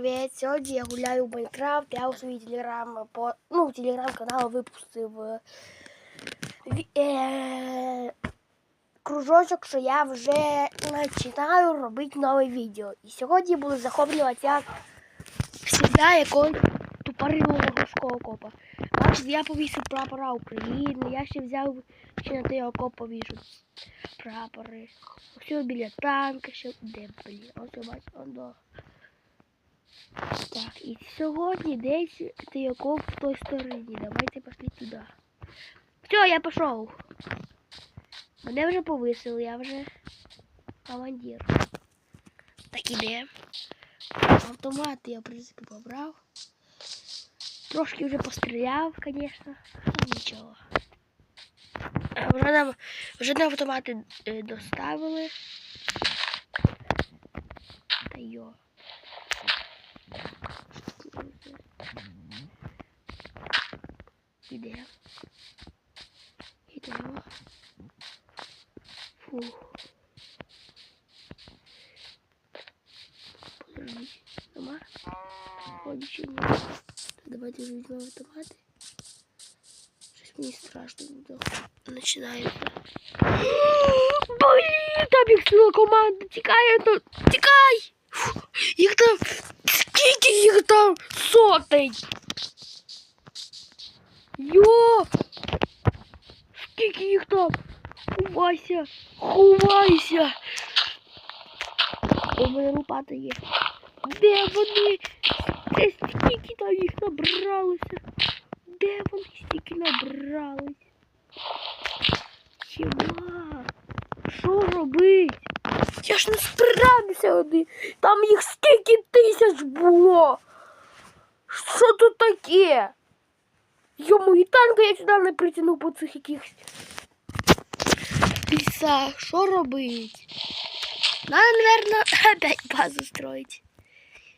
привіт! Сьогодні я гуляю в Майнкрафт. Я у свій телеграм по ну, телеграм-канал випустив е, е, кружочок, що я вже починаю робити нове відео. І сьогодні буду захоплювати як завжди якогось тупорилого морського копа. Бачите, я повісив прапора України, я ще взяв ще на той окоп повішу прапори. Все біля танка, ще де, блін, ось бачите, он до. Так, і сьогодні десь ти окоп в той стороні. Давайте пошли туди. Все, я пішов. Мене вже повисили, я вже командир. Так іде. Автомат я, в принципі, побрав. Трошки вже постріляв, звісно. Ну, Нічого. Вже нам, вже нам автомати е, доставили. Та йо. Іде. Ідемо. Фух. Подождіть. Нема? Вроді ще ні. Та Давайте вже візьмемо автомати. Щось мені страшно буде. Починається. Блін, там їх ціла команда. Тікає тут. Тікай! Фу, Їх там. Скільки їх там? Сотень! Йо! Скільки їх там? Ховайся! Ховайся! У мене лопата є. Де вони? Де скільки там їх набралося? Де вони стільки набрались? Єма! Що робить? Я ж не справився один. Там їх скільки тисяч було. Що тут таке? Йому і танка я сюди не притягнув по цих якихось лісах. Що робить? Надо, наверное, опять базу строить.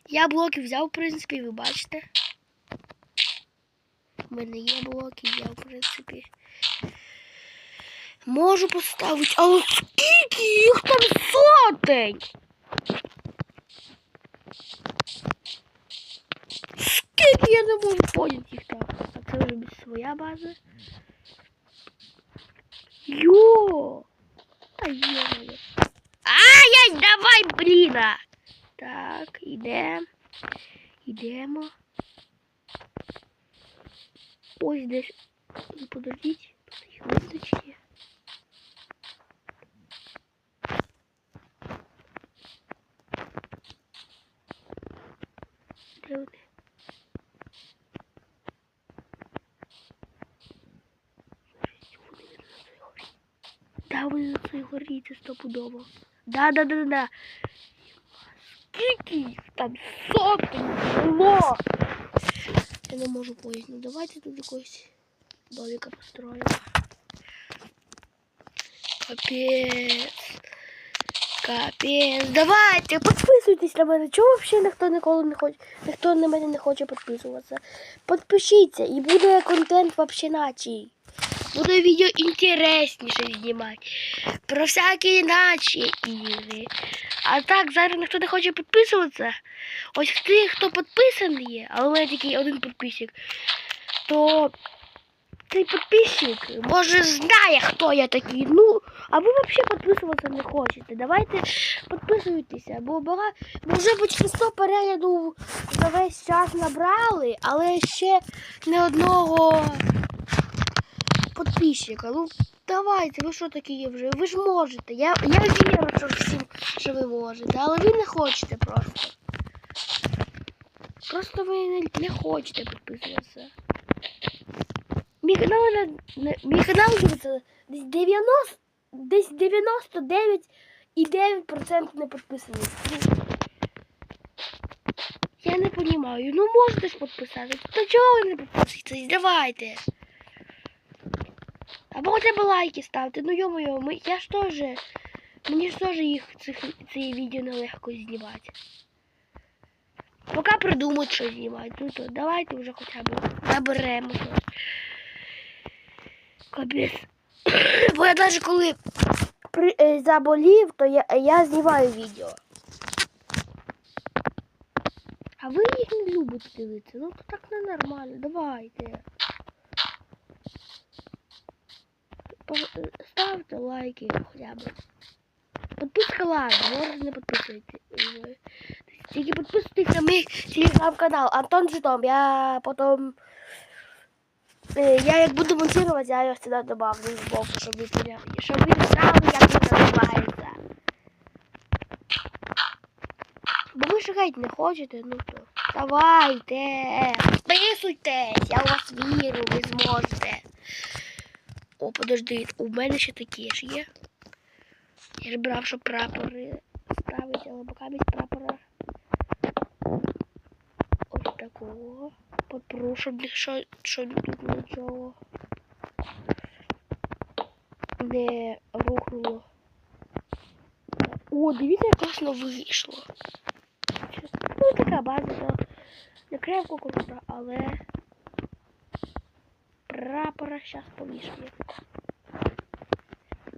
Я блоки взяв, в принципі, ви бачите. У мене є блоки, я, в принципі. Можу поставити, але скільки їх там сотень? Скільки я не можу поняти їх там. А це вже без своя база. Йо! А йо! Ай-яй, давай, бліна! Так, ідемо. Ідемо. Ось десь. Ну, Подождіть, тут їх видно чи є? Де вони? Да, вони на цій горі, це стопудово. Да, да, да, да, да. Скільки їх там сотень було? Я не можу поняти. Ну давайте тут якогось домика построїмо. Капець. Капець. Давайте, підписуйтесь на мене. Чого взагалі ніхто ніколи не хоче, ніхто на мене не хоче підписуватися? Підпишіться і буде контент взагалі начий. Буде відео інтересніше знімати. Про всякі іначе ігри. А так, зараз ніхто не хоче підписуватися. Ось ті, хто підписаний є, але у мене тільки один підписчик, то цей підписчик може знає, хто я такий. Ну, а ви взагалі підписуватися не хочете. Давайте підписуйтеся, бо бага... бо вже почти 100 переглядів за весь час набрали, але ще не одного підписчика. Ну, давайте, ви що такі є вже? Ви ж можете. Я, я вірю, що всім, що ви можете, але ви не хочете просто. Просто ви не, не хочете підписуватися. Мій канал, мій канал десь 90, десь 99,9% не підписаний. Ну, Я не розумію. Ну можете ж підписатися. Та чого ви не підписуєтесь? Давайте. Або хоча б лайки ставте. Ну йо-моє, я ж теж. Мені ж теж їх цих, ці відео нелегко знімати. Поки придумають, що знімати. Ну то давайте вже хоча б наберемо. Капець. Бо я навіть коли при, е, заболів, то я, я знімаю відео. А ви їх не любите дивитися. Ну то так не нормально. Давайте. По- Ставте лайки хоча б. Подписка ладно, можете не підписуйтесь. Тільки підписуйтесь на мій телеграм-канал Антон Житом. Я потім... Е, Я як буду монтувати, я його сюди добавлю в боку, щоб ви поняли, щоб ви знали, як він називається. Бо ви геть не хочете, ну то давайте, підписуйтесь, я у вас вірю, ви зможете. О, подожди, у мене ще такі ж є. Я ж брав, щоб прапори ставити, але поки прапора. Ось такого. Щоб ніщо, щоб тут нічого не рухнуло. О, дивіться, як класно вийшло. Ну, така база, то не крепко крута, але прапора зараз повішує.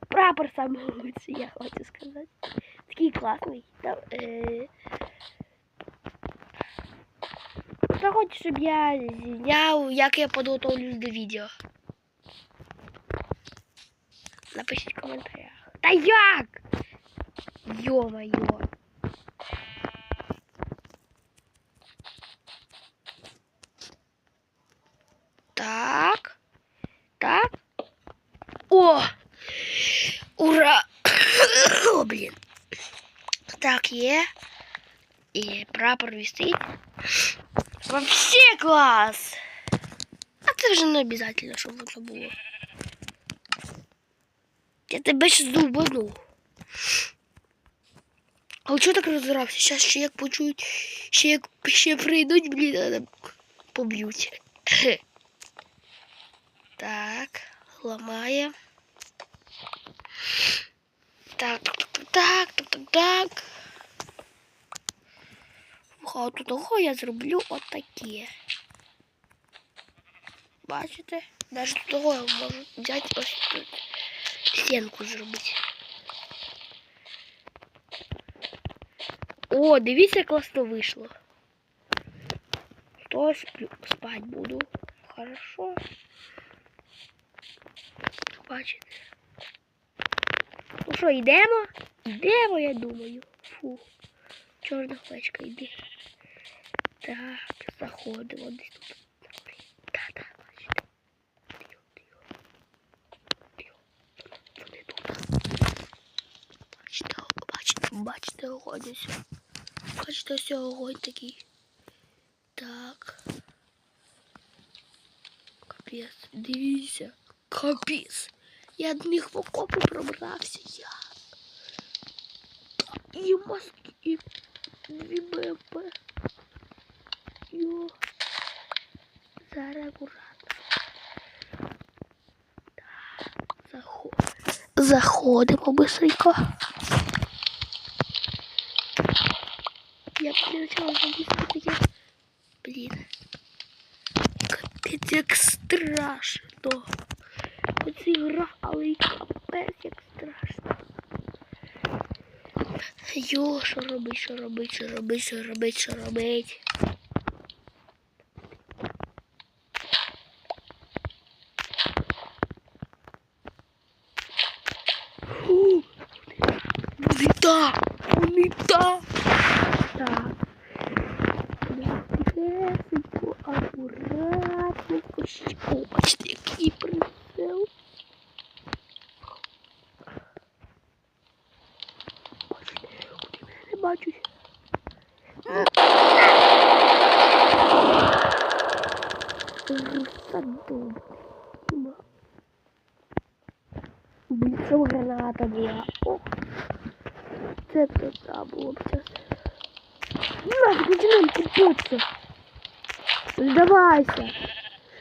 Прапор саме я хочу сказати. Такий класний. Там, е... Хто хоче, щоб я зняв, як я підготовлюсь до відео? Напишіть в коментарях. Та як? Йо-моє. Так. Так. О! Ура! О, блін. Так, є. І прапор висить. Вообще клас! А це вже не обов'язково, щоб воно було. Я тебе ще зубану. А чого так розрався? Зараз ще як почують, ще як ще прийдуть, блін, мене поб'ють. Так, ламає. Так, так, так, так, так, так. Хату того я зроблю отаке. Бачите? Навіть того я можу взяти ось тут. Стінку зробити. О, дивіться, як класно вийшло. Що сплю, спать буду. Хорошо. Бачите. Ну що, йдемо? Йдемо, я думаю. Фу. Чорна флешка, йди. Так, заходимо десь тут. Та-та, бачите. Тихо, тихо. Тихо. Вони тут. Бачите, бачите, бачите, огонь ось. Бачите, ось огонь такий. Так. Капець, дивіться. Капець. Я до них в окопи пробрався. Я. І маски, і дві БМП. Заходимо быстренько. Я почала забути таке. Блін. Капець, як страшно. Оце гра, але і капець, як страшно. Йо, що робить, що робить, що робить, що робить, що робить. Фу, Вони там, вони там. Так. Тихесенько, акуратненько. Щ- О, бачите, який прицел. Бачите, куди мене не бачать. Садом. Блін, щоб граната була. О. Це то та було б час. На, починаємо купитися. Здавайся.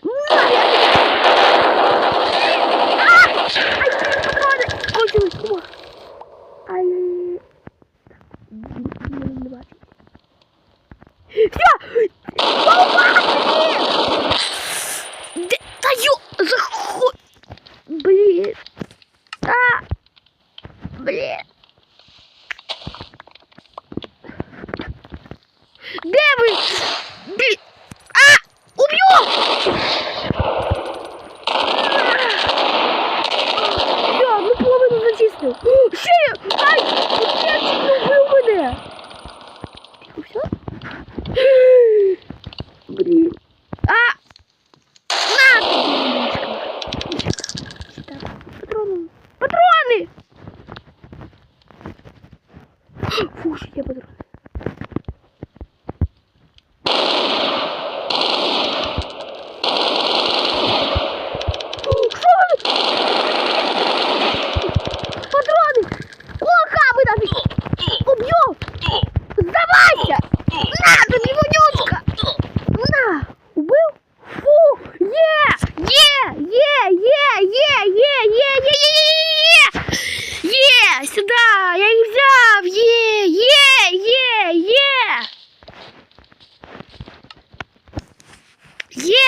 На, я А! Ай, патрони! Кончились, кума. Ай. Блін, мене не бачить. Все! Побачили! Де? Та йо, заходь! Блін. А! Блін. Де ви?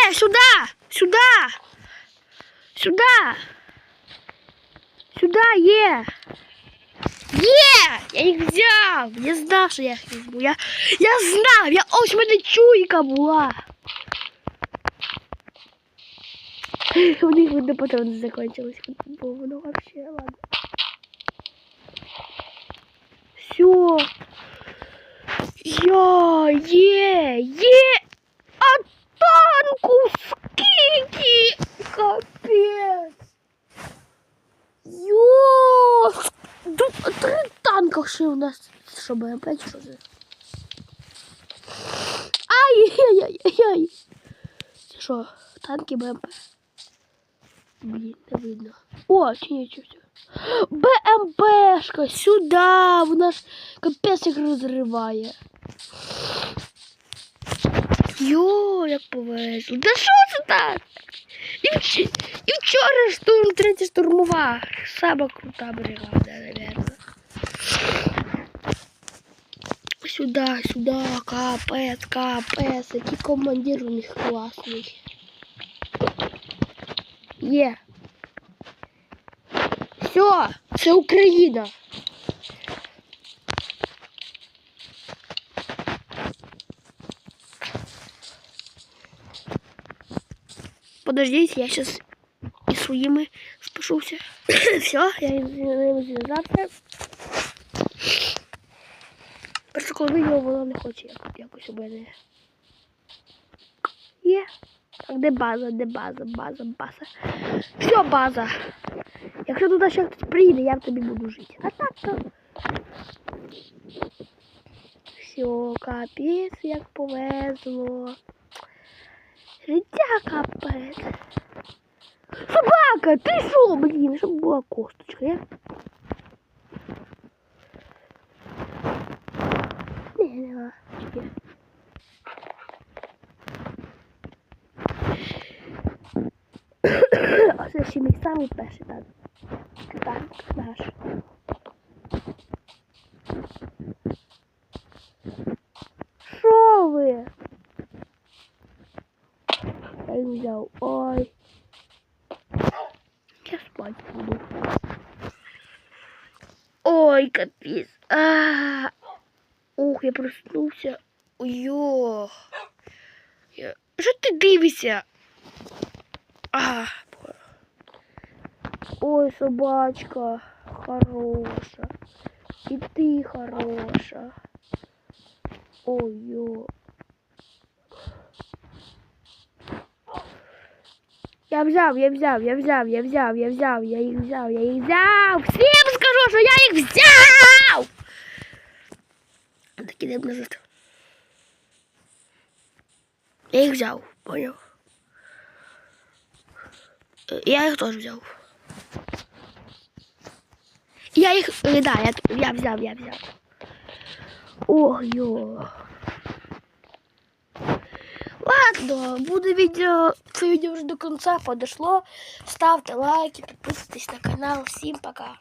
Є, сюди! Сюди! Сюди! Сюди є! Є! Я їх взяв! Я знав, що я їх візьму. Я, я знав! Я ось в мене чуйка була. У них видно патрони закончились, бо воно вообще ладно. Все. Я, є, є. скільки? Капець. Йо! Ду- Три танка ще у нас. Що БМП чи що це? Ай-яй-яй-яй. Це що, танки БМП? Блін, не видно. О, чи ні, чи все. БМПшка, сюди! Вона ж капець як розриває. Йо, як повезло. Да що це так? І, вч... і вчора штурм, третя штурмова. Сама крута бригада, наверное. Сюда, сюда, капець, капець. Який командир у них класний. Є. Все, це Україна. Подождите, я сейчас и своими спишуся. Все, я зв'язався. Просто коли відео воно не хоче якось у мене. Є. Так, де база, де база, база, база. Все, база. Якщо туди ще хтось приїде, я в тобі буду жити. А так то. Все, капець, як повезло. Життя капець. Собака, ти що, блін, щоб була косточка, я? Не, нема. Є. А це ще мій самий Їх взяв. Ой. Я спать буду. Ой, капец. А -а -а. Ух, я проснувся. Йо. Я... Що ти дивишся? А. Ой, собачка хороша. І ти хороша. Ой, йо. Я взяв, я взяв, я взяв, я взяв, я взяв, я їх взяв, я їх взяв. Всім скажу, що я їх взяв. Так ідемо назад. Я їх взяв, поняв. Я їх теж взяв. Я їх, е, да, я, я взяв, я взяв. Ох, йо. Ладно, буду видео, це відео вже до конца подошло. Ставте лайки, підписуйтесь на канал. Всім пока.